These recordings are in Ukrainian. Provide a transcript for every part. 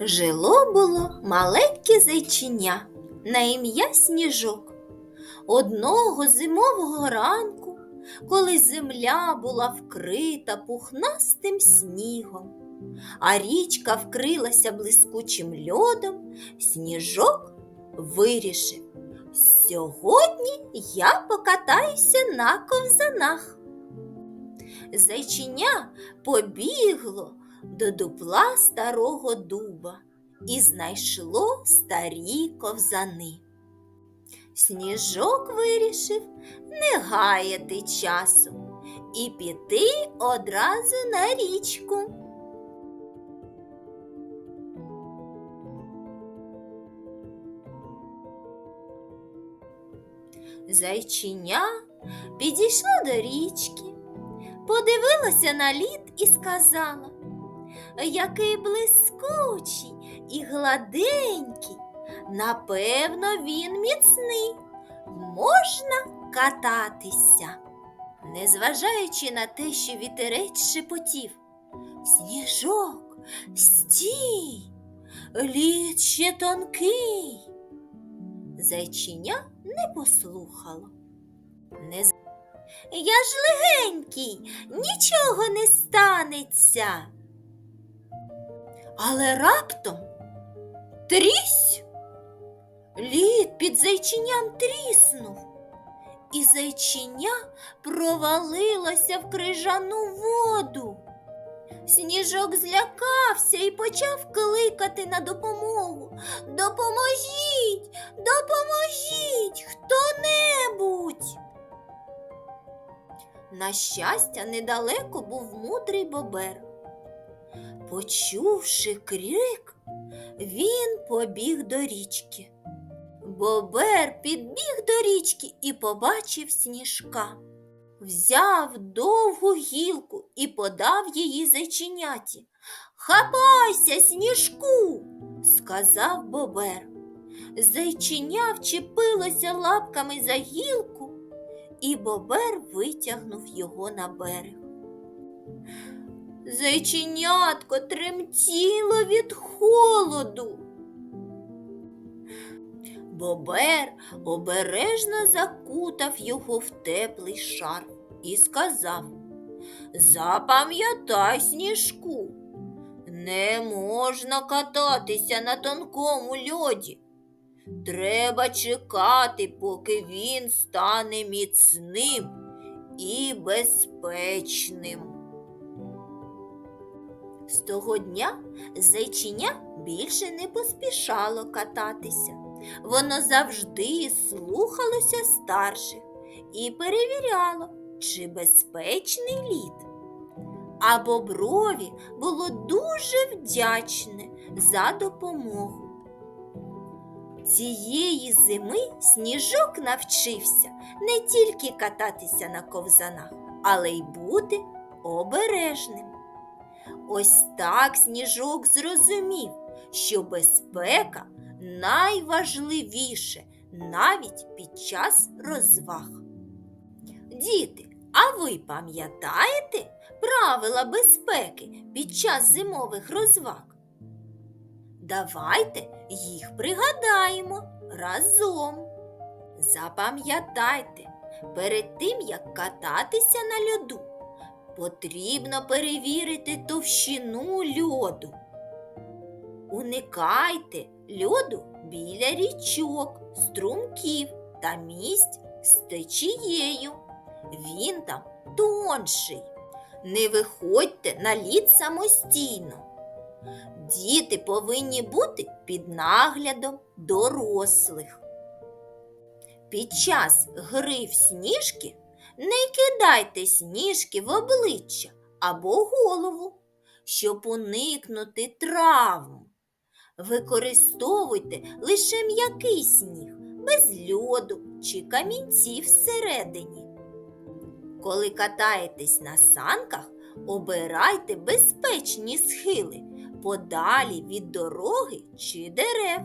Жило було маленьке зайчиня на ім'я Сніжок. Одного зимового ранку, коли земля була вкрита пухнастим снігом, а річка вкрилася блискучим льодом, сніжок вирішив. Сьогодні я покатаюся на ковзанах. Зайчиня побігло до дупла старого дуба і знайшло старі ковзани. Сніжок вирішив не гаяти часу і піти одразу на річку. Зайчиня підійшла до річки, подивилася на лід і сказала, який блискучий і гладенький. Напевно, він міцний. Можна кататися. Незважаючи на те, що вітерець шепотів. Сніжок, стій, лід ще тонкий. Зайчиня не послухало. Не... Я ж легенький, нічого не станеться. Але раптом трісь. Лід під зайчиням тріснув, і зайчиня провалилося в крижану воду. Сніжок злякався і почав кликати на допомогу. Допоможіть, допоможіть хто-небудь. На щастя, недалеко був мудрий бобер. Почувши крик, він побіг до річки. Бобер підбіг до річки і побачив сніжка. Взяв довгу гілку і подав її зайчиняті. Хапайся, сніжку, сказав бобер. Зайчиня вчепилося лапками за гілку, і бобер витягнув його на берег. Зайченятко тремтіло від холоду. Бобер обережно закутав його в теплий шарф і сказав Запам'ятай, сніжку, не можна кататися на тонкому льоді. Треба чекати, поки він стане міцним і безпечним. З того дня зайчиня більше не поспішало кататися. Воно завжди слухалося старших і перевіряло, чи безпечний лід. А боброві було дуже вдячне за допомогу. Цієї зими сніжок навчився не тільки кататися на ковзанах, але й бути обережним. Ось так сніжок зрозумів, що безпека найважливіше навіть під час розваг. Діти, а ви пам'ятаєте правила безпеки під час зимових розваг? Давайте їх пригадаємо разом. Запам'ятайте, перед тим як кататися на льоду, потрібно перевірити товщину льоду. Уникайте льоду біля річок, струмків та місць з течією. Він там тонший. Не виходьте на лід самостійно. Діти повинні бути під наглядом дорослих. Під час гри в сніжки не кидайте сніжки в обличчя або голову, щоб уникнути травм. Використовуйте лише м'який сніг, без льоду чи камінців всередині. Коли катаєтесь на санках, обирайте безпечні схили подалі від дороги чи дерев.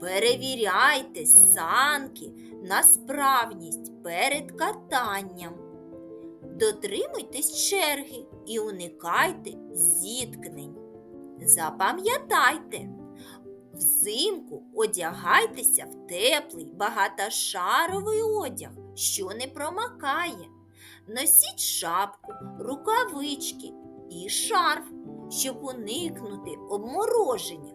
Перевіряйте санки на справність перед катанням. Дотримуйтесь черги і уникайте зіткнень. Запам'ятайте, взимку одягайтеся в теплий багатошаровий одяг, що не промакає. Носіть шапку, рукавички і шарф, щоб уникнути обмороження.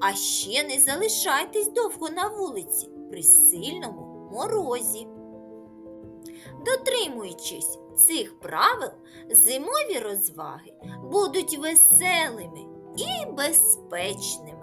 А ще не залишайтесь довго на вулиці при сильному морозі. Дотримуючись цих правил, зимові розваги будуть веселими і безпечними.